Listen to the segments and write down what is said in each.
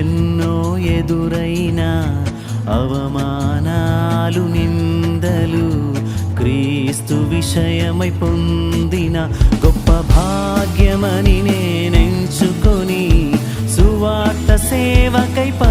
ఎన్నో ఎదురైనా అవమానాలు నిందలు క్రీస్తు విషయమై పొందిన గొప్ప భాగ్యమని నేనెంచుకొని సువార్త సేవకై ప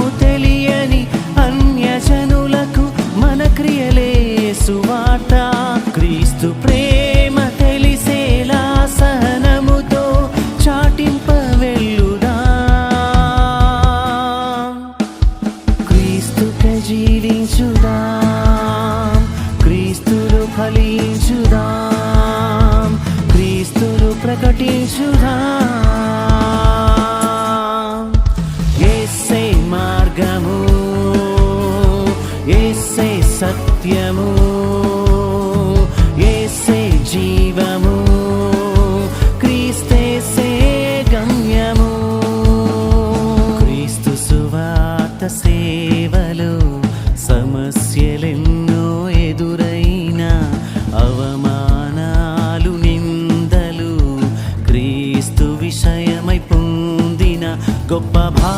సువార్త క్రీస్తు ప్రేమ తెలిసేలా సహనముతో చాటింప వెళ్ళుదా క్రీస్తు ప్రజీవి సత్యము ఏసే జీవము క్రీస్తేసే గమ్యము. క్రీస్తు సువాత సేవలు సమస్యలెన్నో ఎదురైన అవమానాలు నిందలు క్రీస్తు విషయమై పొందిన గొప్ప భా